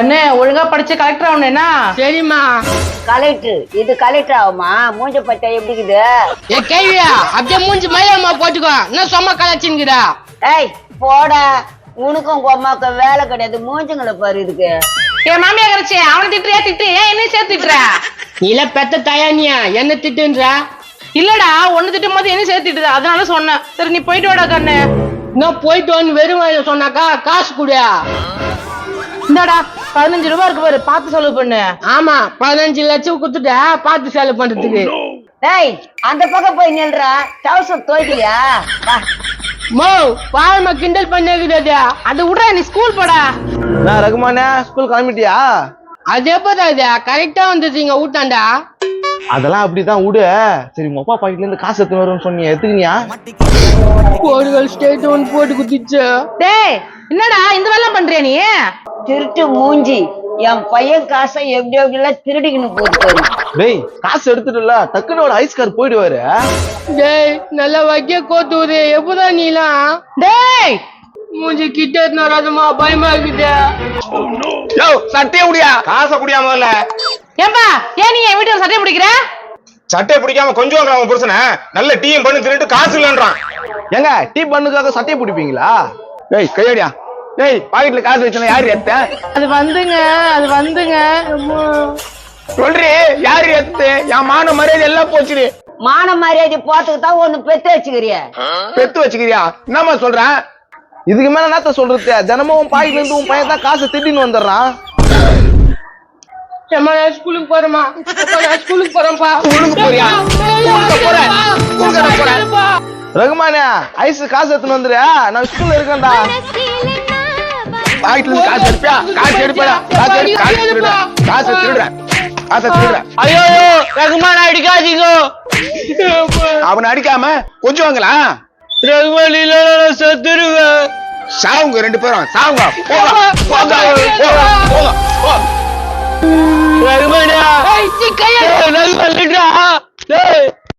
கண்ணு ஒழுங்கா படிச்சு கலெக்டர் ஆகணும் என்ன சரிம்மா. கலெக்டர் இது கலெக்டர் ஆகுமா? மூஞ்ச பத்தா எப்படி இருக்குது? ஏ கேள்வியா? அப்படியே மூஞ்சி மயிலம்மா போட்டுக்கோ. என்ன சும்மா கலாச்சின்னுக்குதா ஏய் போடா. உனக்கும் அம்மாவுக்கும் வேலை கிடையாது. மூஞ்சுங்களை பாரு இதுக்கு. என் மாமியா கரைச்சி அவனை திட்டுறியா திட்டு? ஏன் என்ன சேர்த்துட்டுற நீல பெத்த தயானியா? என்ன திட்டுன்றா? இல்லடா ஒண்ணு திட்டும் போது என்ன சேர்த்துட்டுது அதனால சொன்னேன். சரி நீ போயிட்டு வாடா கண்ணு. நான் போயிட்டு வந்து வெறும் சொன்னாக்கா காசு குடியா இந்தாடா. பதினஞ்சு ரூபா இருக்கு பாரு பார்த்து செலவு பண்ணு. ஆமா பதினஞ்சு லட்சம் குத்துட்ட பார்த்து செலவு பண்றதுக்கு. டேய் அந்த பக்கம் போய் நில்றா. டவுசர் துவைக்கலையா? வா. மோ பாவமா கிண்டல் பண்ணிருக்கிறது அது. விட்றா நீ ஸ்கூல் போடா. நான் ரகுமானே ஸ்கூல் கிளம்பிட்டியா? அது எப்பதா இது? கரெக்டா வந்துட்டீங்க ஊட்டாண்டா அதெல்லாம் அப்படிதான் விடு. சரி உங்க அப்பா பாக்கெட்ல இருந்து காசு எடுத்துன்னு வரும்னு சொன்னீங்க எடுத்துக்கினியா? கோடுகள் ஸ்டேட் ஒன்று போட்டு குத்திச்சு. டேய் என்னடா இந்த வேலை பண்றியா நீ? திருட்டு மூஞ்சி. என் பையன் காசை எப்படி எப்படிலாம் திருடிக்கணும் பாரு டேய் காசு எடுத்துட்டுல டக்குன்னு ஒரு ஐஸ் கார் போயிடுவாரு. டேய் நல்ல வைக்க கோத்துவுது எப்பதா நீலாம்? டேய்! மூஞ்சி கிட்ட வராதம்மா பயமா இருக்குது. யோ சட்டையை முடியா காசை குடியா முதல்ல? ஏன்பா ஏன் நீ என் வீட்டுல சட்டை பிடிக்கிற? சட்டையை பிடிக்காம கொஞ்சம் உன் புருஷனை. நல்ல டீம் பண்ணி திருட்டு காசு இல்லைன்றான். ஏங்க டீ பண்ணுக்காக சட்டையை பிடிப்பீங்களா? டேய் கையடியா. டேய் பாக்கெட்ல காசு வச்சா யாரு எத்த அது வந்துங்க அது வந்துங்க. அம்மா. சொல்றி யாரு எத்து என் மான மரியாதை எல்லாம் போச்சுடி. மான மரியாதை போறதுக்கு தான் ஒண்ணு பெத்து வச்சுக்கிறிய. பெத்து வச்சுக்கிறியா? என்னம்மா சொல்றேன் இதுக்கு மேல என்னத்த சொல்றது? தினமும் உன் பாக்கெட்ல இருந்து உன் பையன் தான் காசை திட்டின்னு வந்துடுறான். ஏம்மா நான் ஸ்கூலுக்கு போறேம்மா. அப்பா, நான் ஸ்கூலுக்கு போறேன்ப்பா. ஸ்கூலுக்கு போறியா? ஸ்கூலுக்கு போறேன். ஸ்கூலுக்கு போறேன். ரகுமானே ஐஸ் காசு எடுத்துன்னு வந்துரு. நான் ஸ்கூல்ல இருக்கேன்டா. பாக்கெட்ல இருந்து காசு எடுப்பியா? காசு எடுப்பா காசு எடு காசு திருடுற காசு திருடுற. காசு திருடுற. ஐயோ ரகுமான் அடிக்காதீங்க. அவனை அடிக்காம கொஞ்சம் வாங்கலாம் ரகுமான் இல்ல செத்துருவேன் சாவுங்க ரெண்டு பேரும். சாவுங்க. போங்க போங்க போங்க போங்க ரகுமானா. ரகுமான்